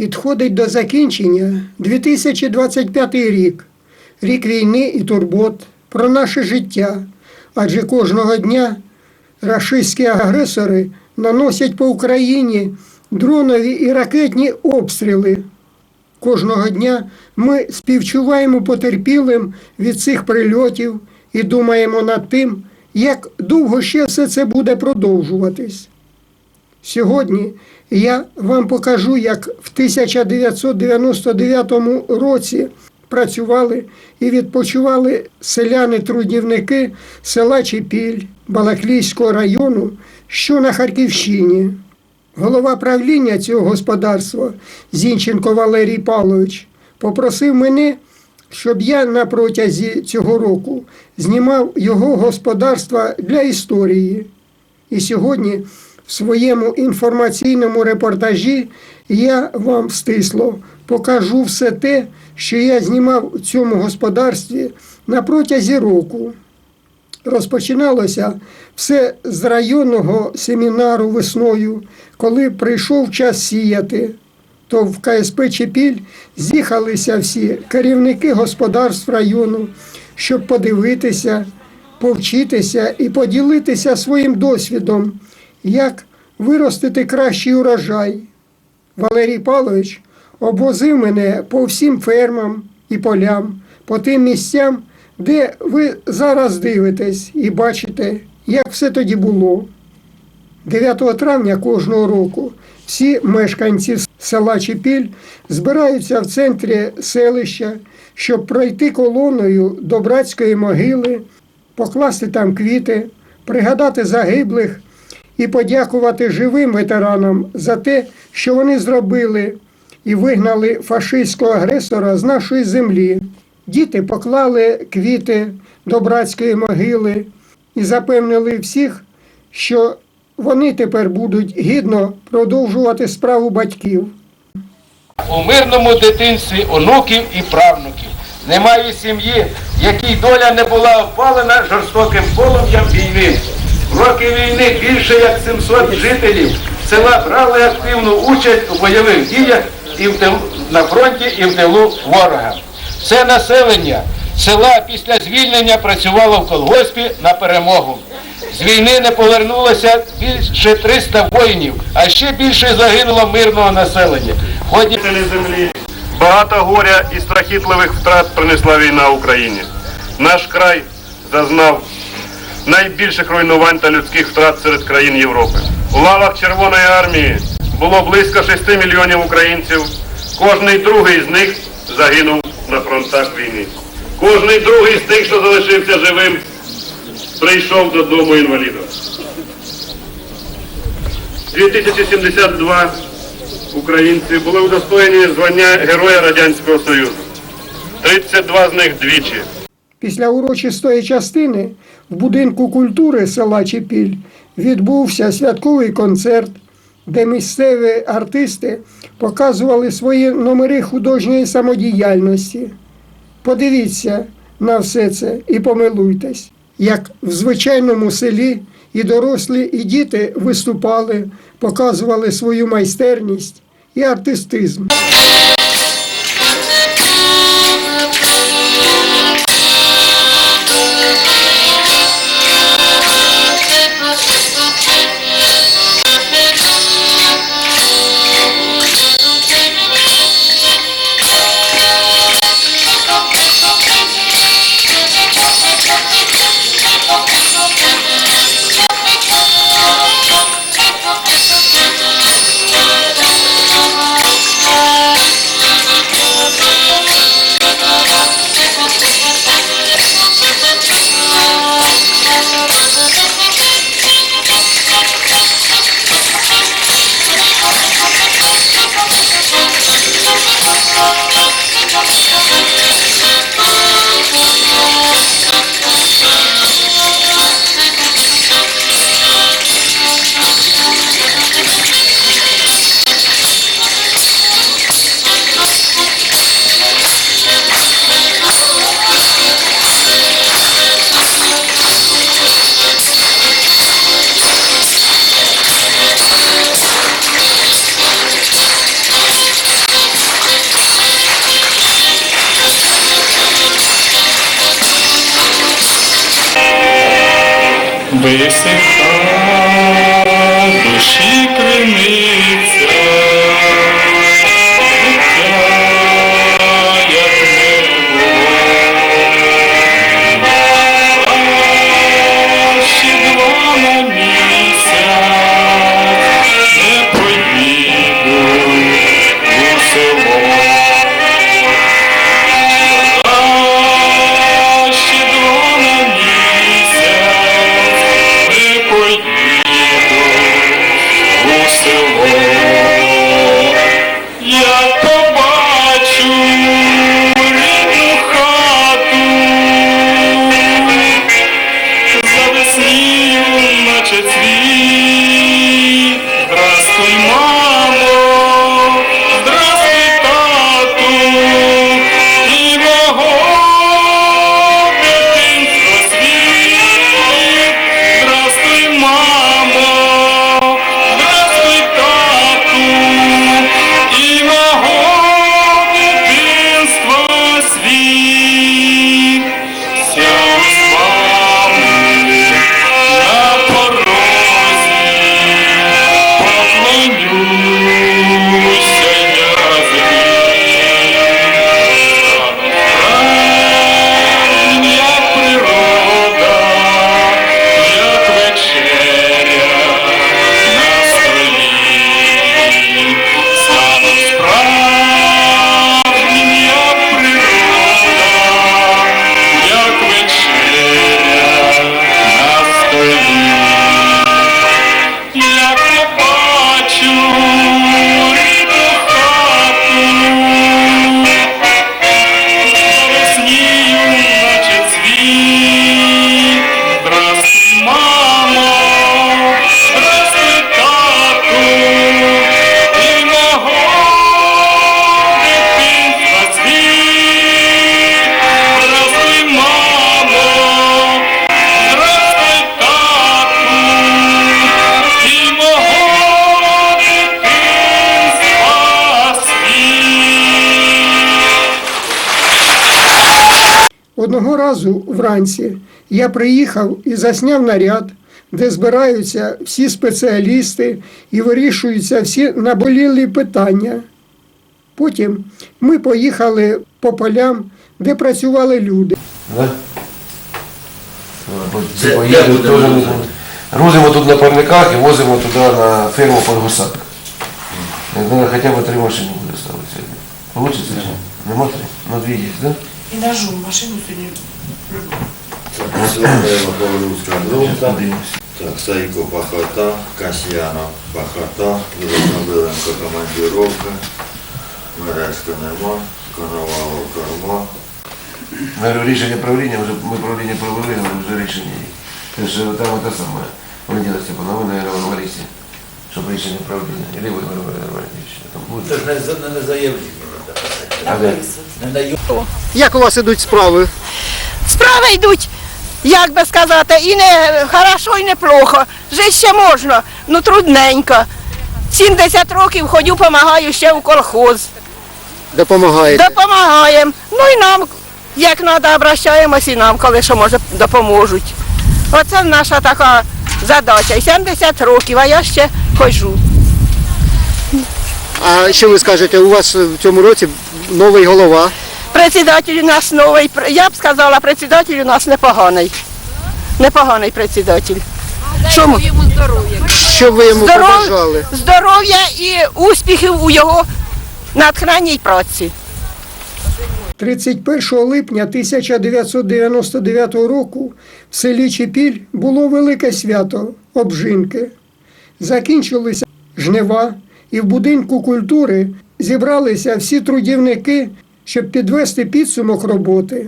Підходить до закінчення 2025 рік, рік війни і турбот про наше життя. Адже кожного дня рашистські агресори наносять по Україні дронові і ракетні обстріли. Кожного дня ми співчуваємо потерпілим від цих прильотів і думаємо над тим, як довго ще все це буде продовжуватись. Сьогодні я вам покажу, як в 1999 році працювали і відпочивали селяни-трудівники села Чепіль Балаклійського району, що на Харківщині. Голова правління цього господарства Зінченко Валерій Павлович попросив мене, щоб я на протязі цього року знімав його господарства для історії. І сьогодні своєму інформаційному репортажі я вам стисло покажу все те, що я знімав у цьому господарстві на протязі року. Розпочиналося все з районного семінару весною, коли прийшов час сіяти. То в КСП Чепіль з'їхалися всі керівники господарств району, щоб подивитися, повчитися і поділитися своїм досвідом, як виростити кращий урожай. Валерій Павлович обвозив мене по всім фермам і полям, по тим місцям, де ви зараз дивитесь і бачите, як все тоді було. 9 травня кожного року всі мешканці села Чепіль збираються в центрі селища, щоб пройти колоною до братської могили, покласти там квіти, пригадати загиблих і подякувати живим ветеранам за те, що вони зробили і вигнали фашистського агресора з нашої землі. Діти поклали квіти до братської могили і запевнили всіх, що вони тепер будуть гідно продовжувати справу батьків. у мирному дитинстві онуків і правнуків. Немає сім'ї, якій доля не була опалена жорстоким полум'ям війни. В роки війни більше як 700 жителів села брали активну участь у бойових діях і в тил, на фронті, і в тилу ворога. Це населення села після звільнення працювало в колгоспі на перемогу. З війни не повернулося більше 300 воїнів, а ще більше загинуло мирного населення. Ході землі. Багато горя і страхітливих втрат принесла війна Україні. Наш край зазнав найбільших руйнувань та людських втрат серед країн Європи. У лавах Червоної армії було близько 6 мільйонів українців. Кожний другий з них загинув на фронтах війни. Кожний другий з тих, що залишився живим, прийшов додому інвалідом. 2072 українці були удостоєні звання Героя Радянського Союзу. 32 з них двічі. Після урочистої частини в будинку культури села Чепіль відбувся святковий концерт, де місцеві артисти показували свої номери художньої самодіяльності. Подивіться на все це і помилуйтесь, як в звичайному селі і дорослі, і діти виступали, показували свою майстерність і артистизм. Висиха разу вранці я приїхав і засняв наряд, де збираються всі спеціалісти і вирішуються всі наболілі питання. Потім ми поїхали по полям, де працювали люди. Будуть. Грузимо тут на парниках і возимо туди на ферму під гусак. Надо хоча б три машини буде ставити сьогодні. Получиться? Нема три? Ну дві є, да? І ножу машину сьогодні Так, Сьогодні Павлівська група. Так, Сайко Пахота, Касьянов Пахота, Білознобиленко командировка, Мережка нема, Коновалов корма. Говорю, рішення правління, вже ми правління провели, але вже рішення є. Те, що там те саме. Понеділок Степана, ви, наверное, в Ларисі, щоб рішення правління. Или ви, там Це ж не, за- не заявлення. Як у вас ідуть справи? Справи йдуть, як би сказати, і не хорошо, і не плохо. Жити ще можна, ну трудненько. 70 років ходю, допомагаю ще у колхоз. Допомагаєте. Допомагаємо. Ну і нам, як треба, обращаємось і нам, коли що може допоможуть. Оце наша така задача. 70 років, а я ще ходжу. А що ви скажете, у вас в цьому році новий голова? Председатель у нас новий, я б сказала, председатель у нас непоганий. Непоганий председатель. Чому? Що ви йому Здоров... побажали? Здоров'я і успіхів у його натхненній праці. 31 липня 1999 року в селі Чепіль було велике свято обжинки. Закінчилися жнива, і в будинку культури зібралися всі трудівники, щоб підвести підсумок роботи.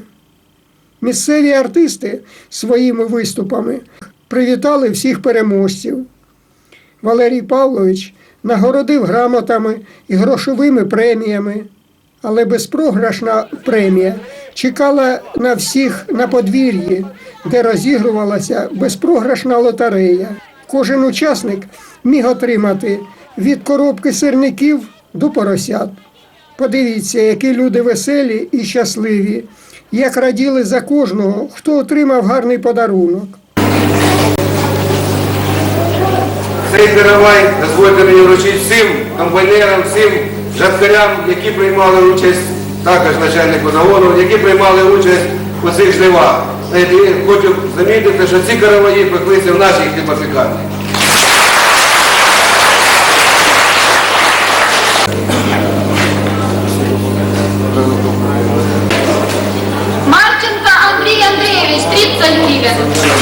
Місцеві артисти своїми виступами привітали всіх переможців. Валерій Павлович нагородив грамотами і грошовими преміями, але безпрограшна премія чекала на всіх на подвір'ї, де розігрувалася безпрограшна лотерея. Кожен учасник міг отримати від коробки сирників до поросят. Подивіться, які люди веселі і щасливі, як раділи за кожного, хто отримав гарний подарунок. Цей каравай дозвольте мені вручити всім комбайнерам, всім жаткарям, які приймали участь, також начальнику загону, які приймали участь у цих жнивах. Хочу замітити, що ці караваї пеклися в нашій хлібопікарні. weniger so.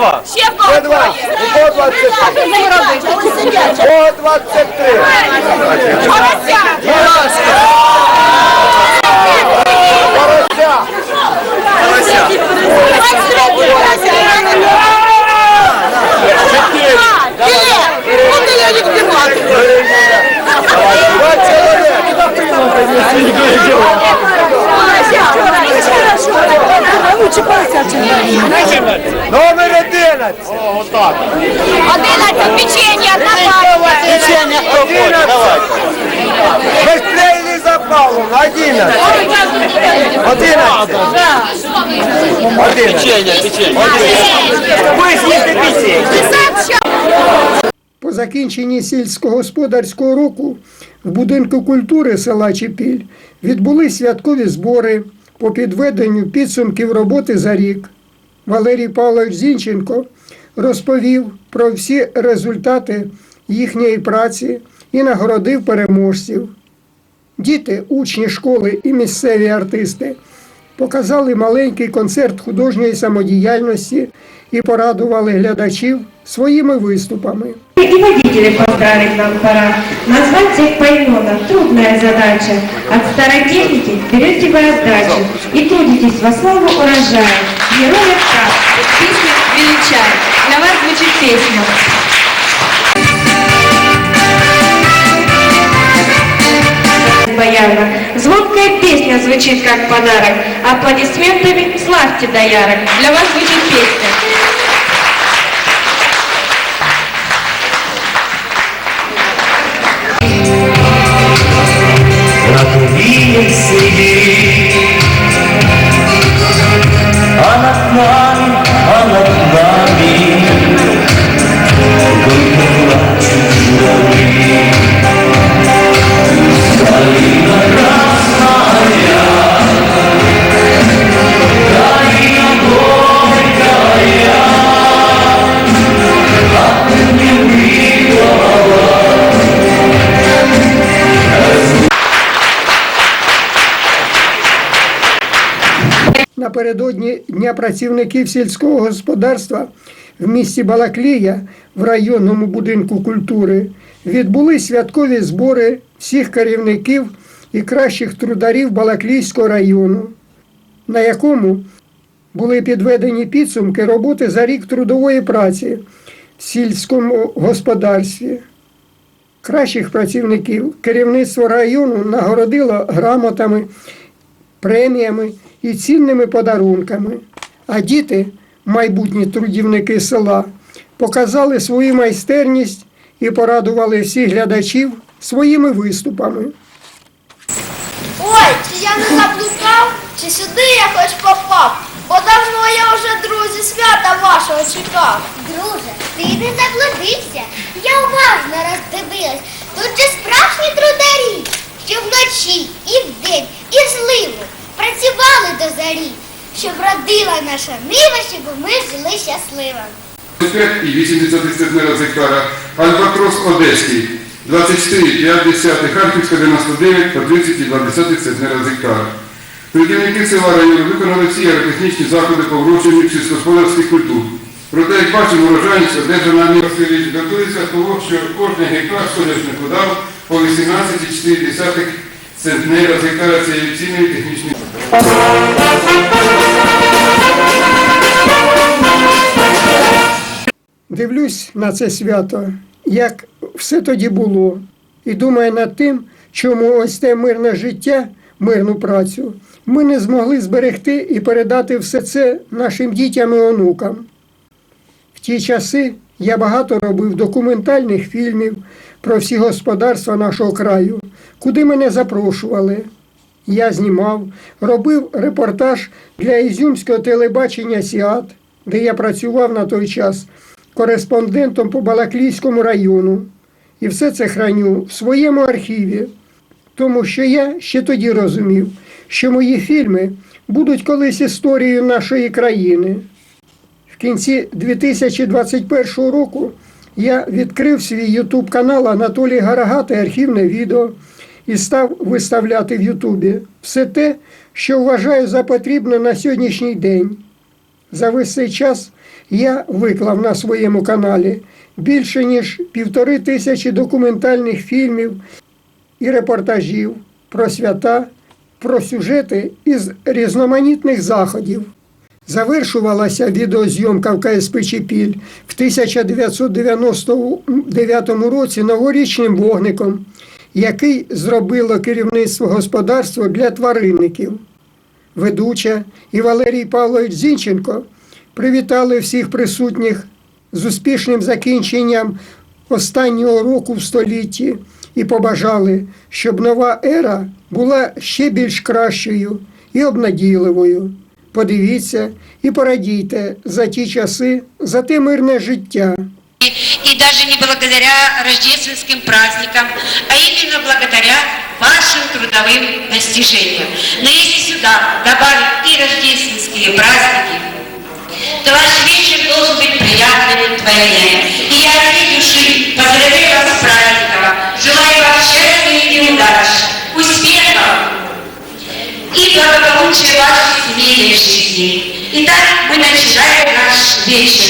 Два. Ще Ще два. По 23. По 23. Номер 11. 11 печенье, одна. Печенье хто хоче, давайте. Быстрее запалом. 11. 11. 11. Печенье, печенье. Ви з'їсти печенье. По закінченні сільськогосподарського року в будинку культури села Чепіль відбулись святкові збори по підведенню підсумків роботи за рік. Валерій Павлович Зінченко розповів про всі результати їхньої праці і нагородив переможців. Діти, учні школи і місцеві артисти показали маленький концерт художньої самодіяльності і порадували глядачів своїми виступами. И водителей поздравить нам пора. Назвать всех поименно – трудная задача. От старой техники берете вы отдачу и трудитесь во славу урожая. Героев прав. Песня величай. Для вас звучит песня. Боярна. Звонкая песня звучит как подарок. Аплодисментами славьте доярок. Для вас звучит песня. Раковіє сидить, Напередодні Дня працівників сільського господарства в місті Балаклія в районному будинку культури відбули святкові збори всіх керівників і кращих трударів Балаклійського району, на якому були підведені підсумки роботи за рік трудової праці в сільському господарстві. Кращих працівників керівництво району нагородило грамотами преміями і цінними подарунками. А діти, майбутні трудівники села, показали свою майстерність і порадували всіх глядачів своїми виступами. Ой, чи я не заблукав, чи сюди я хоч попав? Бо давно я вже, друзі, свята вашого чекав. Друже, ти не заблудився. Я уважно роздивилась. Тут же справжні трударі, що вночі, і вдень, і зливу працювали до зарі, щоб родила наша нива, щоб ми жили щасливо. 5 і 80 центнера з гектара, Альбатрос Одеський, 24,5, Харківська 99 по 30,2 центнера з гектара. Працівники села району виконали всі агротехнічні заходи по врученню сільськогосподарських культур. Проте, як бачимо, урожайність одержана не готується того, що кожен гектар соняшнику дав по 18,4 центнера з гектара цієї цінної технічної. Дивлюсь на це свято, як все тоді було, і думаю над тим, чому ось те мирне життя, мирну працю, ми не змогли зберегти і передати все це нашим дітям і онукам. В ті часи я багато робив документальних фільмів про всі господарства нашого краю, куди мене запрошували. Я знімав, робив репортаж для Ізюмського телебачення Сіат, де я працював на той час кореспондентом по Балаклійському району. І все це храню в своєму архіві, тому що я ще тоді розумів, що мої фільми будуть колись історією нашої країни. В кінці 2021 року я відкрив свій ютуб канал Анатолій Гарагати архівне відео і став виставляти в Ютубі все те, що вважаю за потрібне на сьогоднішній день. За весь цей час я виклав на своєму каналі більше ніж півтори тисячі документальних фільмів і репортажів про свята, про сюжети із різноманітних заходів. Завершувалася відеозйомка в КСП Чепіль в 1999 році новорічним вогником, який зробило керівництво господарства для тваринників. Ведуча і Валерій Павлович Зінченко привітали всіх присутніх з успішним закінченням останнього року в столітті і побажали, щоб нова ера була ще більш кращою і обнадійливою. Подивіться і порадійте за ті часи, за те мирне життя. И даже не благодаря рождественским праздникам, а именно благодаря вашим трудовым достижениям. Но если сюда добавить и рождественские праздники, то ваш вечер должен быть приятным и творением. И я от всей души поздравляю вас с праздником, желаю вам счастья и удач, успехов и благополучия в вашей семейной жизни. Итак, мы начинаем наш вечер.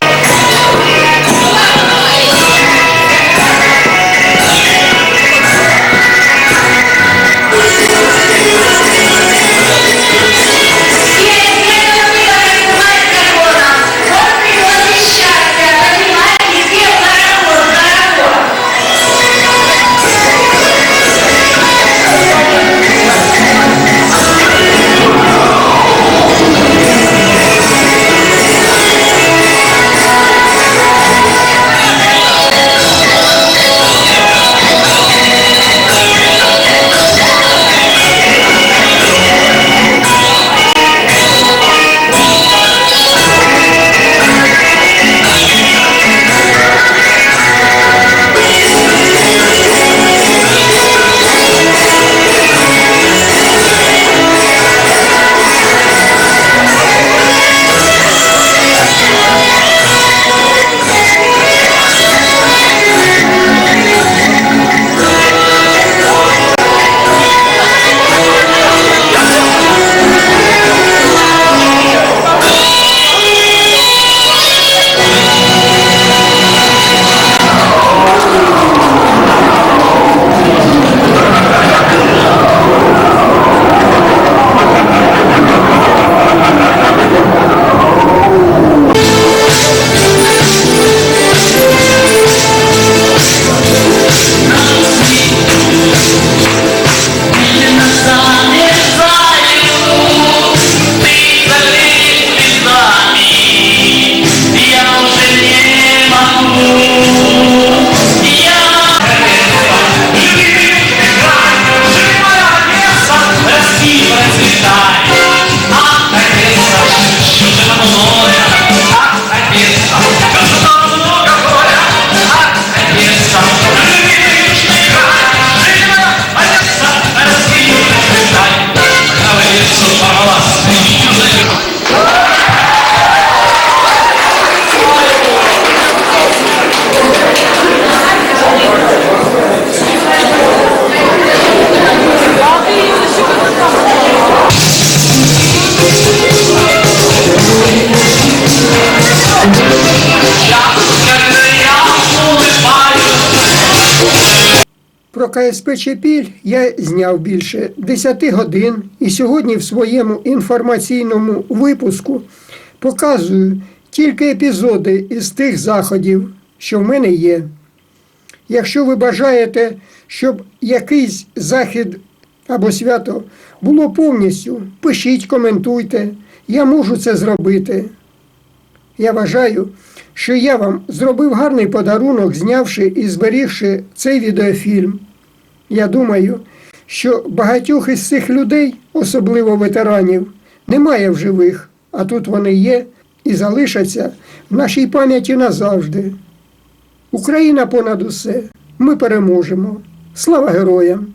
КСП Чепіль я зняв більше 10 годин і сьогодні в своєму інформаційному випуску показую тільки епізоди із тих заходів, що в мене є. Якщо ви бажаєте, щоб якийсь захід або свято було повністю, пишіть, коментуйте. Я можу це зробити. Я вважаю, що я вам зробив гарний подарунок, знявши і зберігши цей відеофільм. Я думаю, що багатьох із цих людей, особливо ветеранів, немає в живих, а тут вони є і залишаться в нашій пам'яті назавжди. Україна понад усе. Ми переможемо. Слава героям!